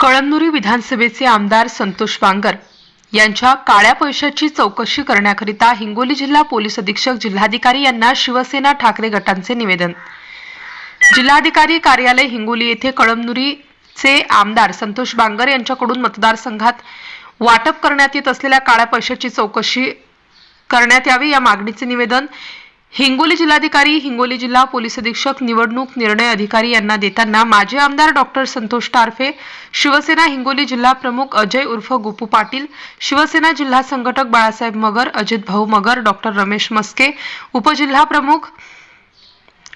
कळमनुरी विधानसभेचे आमदार संतोष बांगर यांच्या काळ्या पैशाची चौकशी करण्याकरिता हिंगोली जिल्हा पोलीस अधीक्षक जिल्हाधिकारी यांना शिवसेना ठाकरे गटांचे निवेदन. जिल्हाधिकारी कार्यालय हिंगोली येथे कळमनुरीचे आमदार संतोष बांगर यांच्याकडून मतदारसंघात वाटप करण्यात येत असलेल्या काळ्या पैशाची चौकशी करण्यात यावी या मागणीचे निवेदन हिंगोली जिल्हाधिकारी हिंगोली जिल्हा पोलीस अधीक्षक निवडणूक निर्णय अधिकारी यांना देताना माजी आमदार डॉक्टर संतोष टारफे शिवसेना हिंगोली जिल्हा प्रमुख अजय उर्फ गुपू पाटील शिवसेना जिल्हा संघटक बाळासाहेब मगर अजित भाऊ मगर डॉक्टर रमेश मस्के उपजिल्हा प्रमुख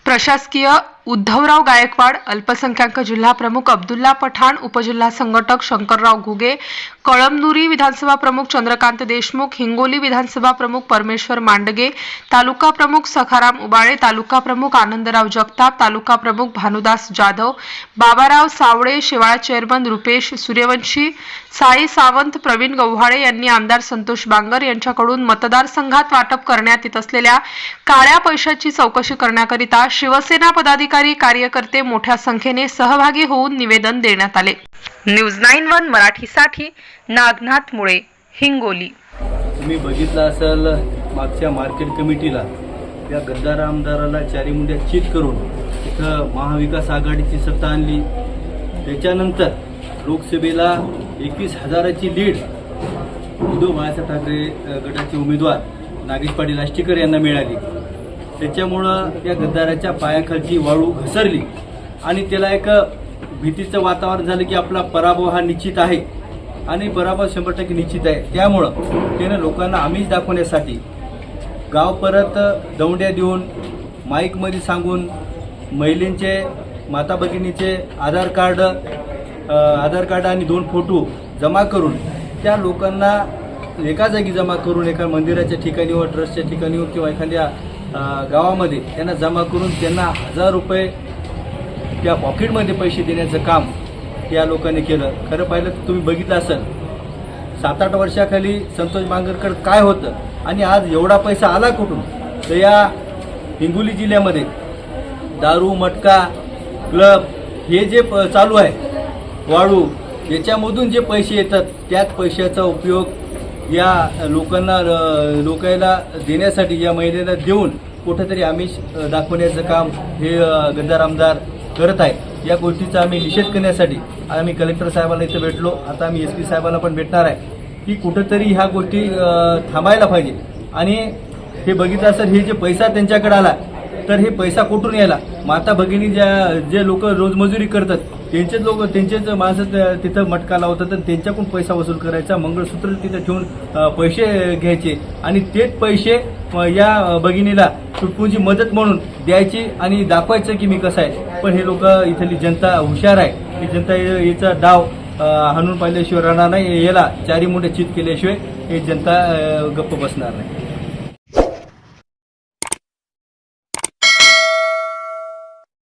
प्रशासकीय उद्धवराव गायकवाड अल्पसंख्याक जिल्हा प्रमुख अब्दुल्ला पठाण उपजिल्हा संघटक शंकरराव घुगे कळमनुरी विधानसभा प्रमुख चंद्रकांत देशमुख हिंगोली विधानसभा प्रमुख परमेश्वर मांडगे तालुका प्रमुख सखाराम उबाळे तालुका प्रमुख आनंदराव जगताप तालुका प्रमुख भानुदास जाधव बाबाराव सावळे शेवाळा चेअरमन रुपेश सूर्यवंशी साई सावंत प्रवीण गव्हाळे यांनी आमदार संतोष बांगर यांच्याकडून मतदारसंघात वाटप करण्यात येत असलेल्या काळ्या पैशाची चौकशी करण्याकरिता शिवसेना पदाधिकारी कार्यकर्ते मोठ्या संख्येने सहभागी होऊन निवेदन देण्यात आले. न्यूज नाईन वन मराठीसाठी नागनाथ मुळे हिंगोली. तुम्ही बघितलं असेल मागच्या मार्केट कमिटीला त्या गद्दार आमदाराला चारी मुंड्या चित करून इथं महाविकास आघाडीची सत्ता आणली. त्याच्यानंतर लोकसभेला एकवीस हजाराची लीड उद्धव बाळासाहेब ठाकरे गटाचे उमेदवार नागेश पाटील आष्टीकर यांना मिळाली. त्याच्यामुळं त्या गद्दाराच्या पायाखालची वाळू घसरली. आणि त्याला एक भीतीचं वातावरण झालं की आपला पराभव हा निश्चित आहे. आणि पराभव शंभर टक्के निश्चित आहे. त्यामुळं त्यानं लोकांना आम्हीच दाखवण्यासाठी गाव परत दौंड्या देऊन माईकमध्ये सांगून महिलेंचे माता भगिनीचे आधार कार्ड आधार कार्ड आणि दोन फोटो जमा करून त्या लोकांना एका जागी जमा करून एका मंदिराच्या ठिकाणी व ट्रस्टच्या ठिकाणी किंवा एखाद्या गावामध्ये त्यांना जमा करून त्यांना हजार रुपये त्या पॉकेटमध्ये पैसे देण्याचं काम या लोकांनी केलं. खरं पाहिलं तर तुम्ही बघितलं असेल सात आठ वर्षाखाली संतोष बांगरकर काय होतं आणि आज एवढा पैसा आला कुठून? तर या हिंगोली जिल्ह्यामध्ये दारू मटका क्लब हे जे प- चालू आहे वाळू याच्यामधून जे पैसे येतात त्याच पैशाचा उपयोग या लोकांना लोकायला देण्यासाठी या महिलेला देऊन कुठेतरी आमिष दाखवण्याचं काम हे गद्दार आमदार करत आहे या गोष्टीचा आम्ही निषेध करण्यासाठी आम्ही कलेक्टर साहेबांना इथं भेटलो. आता आम्ही एस पी साहेबांना पण भेटणार आहे. की कुठंतरी ह्या गोष्टी थांबायला पाहिजे. आणि हे बघितलं असेल हे जे पैसा त्यांच्याकडे आला तर हे पैसा कुठून यायला? माता भगिनी ज्या जे लोक रोजमजुरी करतात त्यांचेच लोक त्यांचेच माणसं तिथं मटका लावतात तर त्यांच्याकडून पैसा वसूल करायचा. मंगळसूत्र तिथं ठेवून पैसे घ्यायचे. आणि तेच पैसे या भगिनीला तुटपुंची मदत म्हणून द्यायची आणि दाखवायचं की मी कसं आहे. पण हे लोक इथली जनता हुशार आहे. ही जनता याचा डाव हाणून पाहिल्याशिवाय राहणार नाही. याला चारी मोठे चित केल्याशिवाय हे जनता गप्प बसणार नाही.